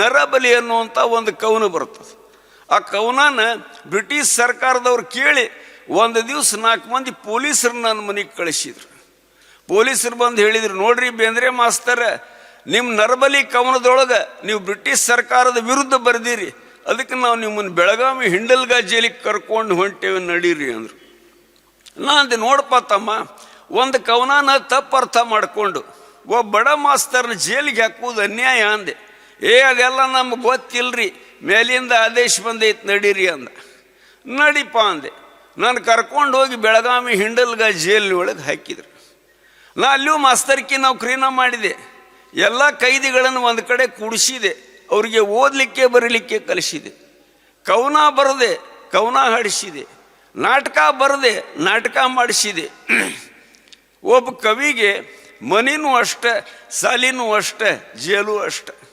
ನರಬಲಿ ಅನ್ನುವಂಥ ಒಂದು ಕವನ ಬರ್ತದೆ. ಆ ಕವನನ ಬ್ರಿಟಿಷ್ ಸರ್ಕಾರದವ್ರು ಕೇಳಿ ಒಂದು ದಿವಸ ನಾಲ್ಕು ಮಂದಿ ಪೊಲೀಸರು ನನ್ನ ಮನೆಗೆ ಕಳಿಸಿದ್ರು. ಪೊಲೀಸರು ಬಂದು ಹೇಳಿದ್ರು, ನೋಡ್ರಿ ಬೇಂದ್ರೆ ಮಾಸ್ತರ ನಿಮ್ಮ ನರಬಲಿ ಕವನದೊಳಗೆ ನೀವು ಬ್ರಿಟಿಷ್ ಸರ್ಕಾರದ ವಿರುದ್ಧ ಬರೆದಿರಿ. ಅದಕ್ಕೆ ನಾವು ನಿಮ್ಮನ್ನು ಬೆಳಗಾವಿ ಹಿಂಡಲ್ಗಾ ಜೈಲಿಗೆ ಕರ್ಕೊಂಡು ಹೊಂಟೇವೆ ನಡೀರಿ ಅಂದರು. ನಾ ಅಂದೆ, ನೋಡಪ್ಪ ತಮ್ಮ, ಒಂದು ಕವನನ ತಪ್ಪು ಅರ್ಥ ಮಾಡಿಕೊಂಡು ಒಬ್ಬ ಬಡ ಮಾಸ್ತರ್ನ ಜೈಲಿಗೆ ಹಾಕುವುದು ಅನ್ಯಾಯ ಅಂದೆ. ಏ, ಅದೆಲ್ಲ ನಮ್ಗೆ ಗೊತ್ತಿಲ್ಲರಿ ಮೇಲಿಂದ ಆದೇಶ ಬಂದೈತೆ ನಡೀರಿ ಅಂದ. ನಡಿಪ ಅಂದೆ. ನಾನು ಕರ್ಕೊಂಡು ಹೋಗಿ ಬೆಳಗಾವಿ ಹಿಂಡಲ್ಗ ಜೈಲ್ ಒಳಗೆ ಹಾಕಿದ್ರು. ನಾ ಅಲ್ಲಿಯೂ ಮಾಸ್ತರ್ಕಿ ನೌಕರಿನ ಮಾಡಿದೆ. ಎಲ್ಲ ಕೈದಿಗಳನ್ನು ಒಂದು ಕಡೆ ಕೂಡಿಸಿದೆ. ಅವರಿಗೆ ಓದಲಿಕ್ಕೆ ಬರೀಲಿಕ್ಕೆ ಕಲಿಸಿದೆ. ಕವನ ಬರದೆ ಕವನ ಹಾಡಿಸಿದೆ. ನಾಟಕ ಬರದೆ, ನಾಟಕ ಮಾಡಿಸಿದೆ. ಒಬ್ಬ ಕವಿಗೆ ಮನೆಯೂ ಅಷ್ಟೆ, ಸಾಲಿನೂ ಅಷ್ಟೆ, ಜೇಲೂ ಅಷ್ಟೆ.